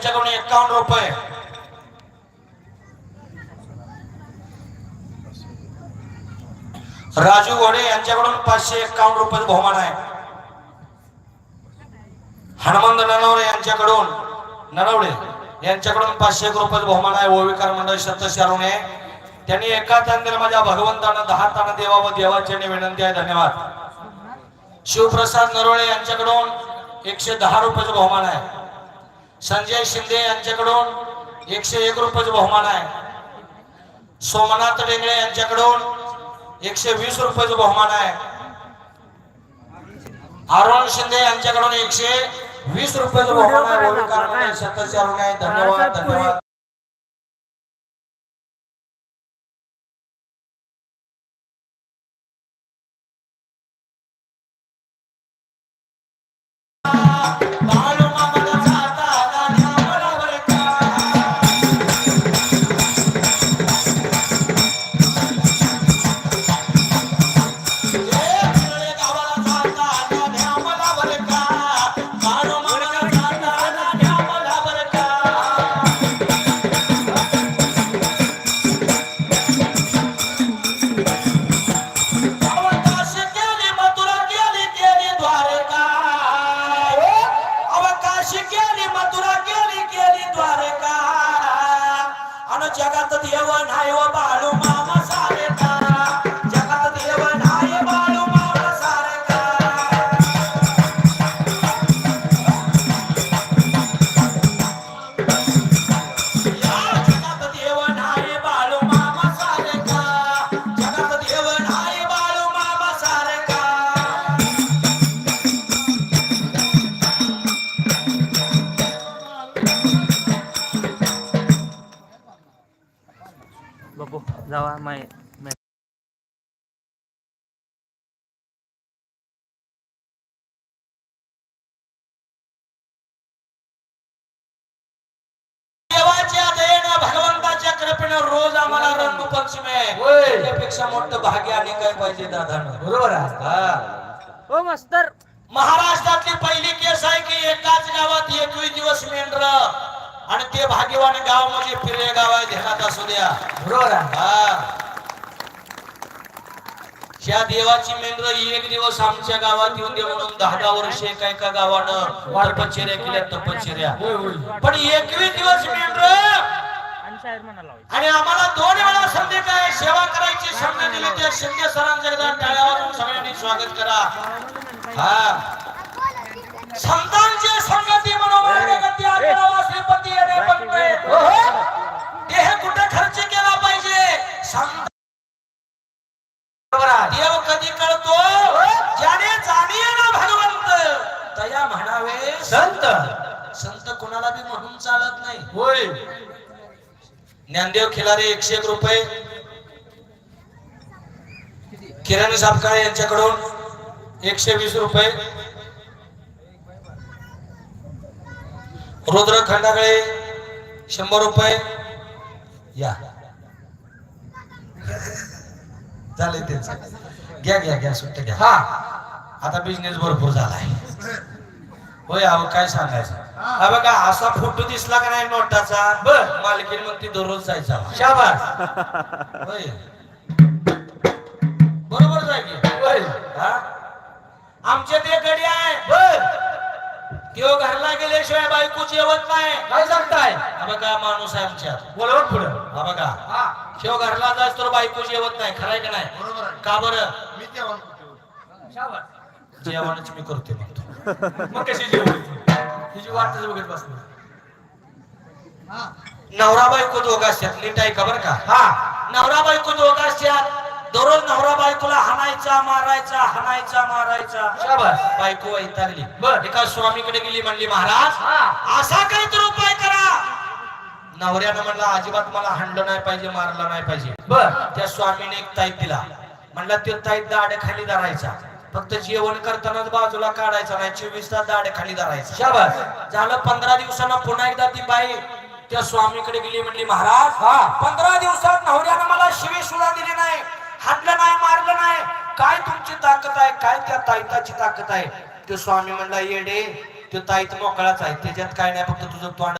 त्यांच्याकडून एकावन्न रुपये. राजू घोडे यांच्याकडून पाचशे एकावन्न रुपये बहुमान आहे. हनुमंत ननवरे यांच्याकडून ननवडे यांच्याकडून पाचशे एक रुपये बहुमान आहे. ओविकार मंडळ सत्य त्यांनी एका तांदीला माझ्या भगवंतानं दहा ताना देवा व देवाची विनंती आहे. धन्यवाद. शिवप्रसाद नरोळे यांच्याकडून एकशे दहा रुपयाचं बहुमान आहे. संजय शिंदे यांच्याकडून एकशे एक रुपयाचं बहुमान आहे. सोमनाथ डेंगळे यांच्याकडून एकशे वीस रुपयाचं बहुमान आहे. अरुण शिंदे यांच्याकडून एकशे वीस रुपयाचं बहुमान आहे. आहे. धन्यवाद धन्यवाद. जगात देव नाही हो व बाळू मामा सारे बापू जावा माय माय देवाच्या दयेनं भगवंताच्या कृपेनं रोज आम्हाला रंगपंचमी आहे. त्यापेक्षा मोठं भाग्य आणि काय पाहिजे दादा बरोबर आहे. ओ मास्तर. महाराष्ट्रातली पहिली केस आहे की एकाच गावात एकवीस दिवस मेंढर आणि ते भाग्यवान गाव म्हणजे फिरे गाव आहे ध्यानात असू द्या. बरोबर. ह्या देवाची मेंढर एक दिवस आमच्या गावात येऊन दे म्हणून दहा दहा वर्ष एका एका गावानं तपश्चर्या केल्या तपश्चर्या पण एकवीस दिवस मेंढर आणि आम्हाला दोन वेळा संधी काय? सेवा करायची संधी दिली त्या शिंदे सरांचे एकदा सगळ्यांनी स्वागत करा. हा. संतांची कोणाला बी म्हणून चालत नाही. होय. ज्ञानदेव खिलारे एकशे एक रुपये. किरण सापकाळे यांच्याकडून एकशे वीस रुपये. रुद्र खंडागळे शंभर रुपये. या. झाले त्यांचं घ्या घ्या घ्या सुट्ट घ्या. हा. आता बिझनेस भरपूर झालाय. होय अहो काय सांगायचं? हा बघा असा फोटो दिसला का नाही नोटाचा? बर. मालकीन मग ती दररोज जायचा शाबास. होय. बरोबर हा? आमच्या ते गडी आहे. बर. त्यो घरला गेल्याशिवाय बायको जेवत नाही. काय सांगताय? हा बघा माणूस आहे आमच्यात. बोलवत पुढं. हा बघा. शिव घरला जास तर बायको जेवत नाही. खराय का नाही? का बरं? मी कुठे जेवणच मी करते म्हणतो. मग कशी जेवण? वाटच बघत बसणार नवरा बायको दोघं आहे का बरं का? हा. नवरा बायको दोघं दररोज नवरा बायकोला हाणायचा मारायचा हाणायचा मारायचा. बायको वैतागली. बर. एका स्वामीकडे गेली म्हणली महाराज असा काहीतरी उपाय करा. नवऱ्यानं म्हणला अजिबात मला हाणलं नाही पाहिजे मारलं नाही पाहिजे. बर. त्या स्वामीने एक ताईत दिला. म्हणला तो ताईत दाड खाली धरायचा. फक्त जेवण करतानाच बाजूला काढायचा नाही चोवीस तास दाड खाली धरायचा. शाबास. झालं पंधरा दिवसांना पुन्हा एकदा ती बाई त्या स्वामीकडे गेली म्हणली महाराज हा. पंधरा दिवसात नवऱ्यानं मला शिवी सुद्धा दिली नाही. हाडलं नाही मारलं नाही. काय तुमची ताकद आहे? काय त्या ताईताची ताकद आहे? तो स्वामी म्हणला येडे तो ताईत मोकळाच आहे. त्याच्यात काय नाही फक्त तुझं तोंड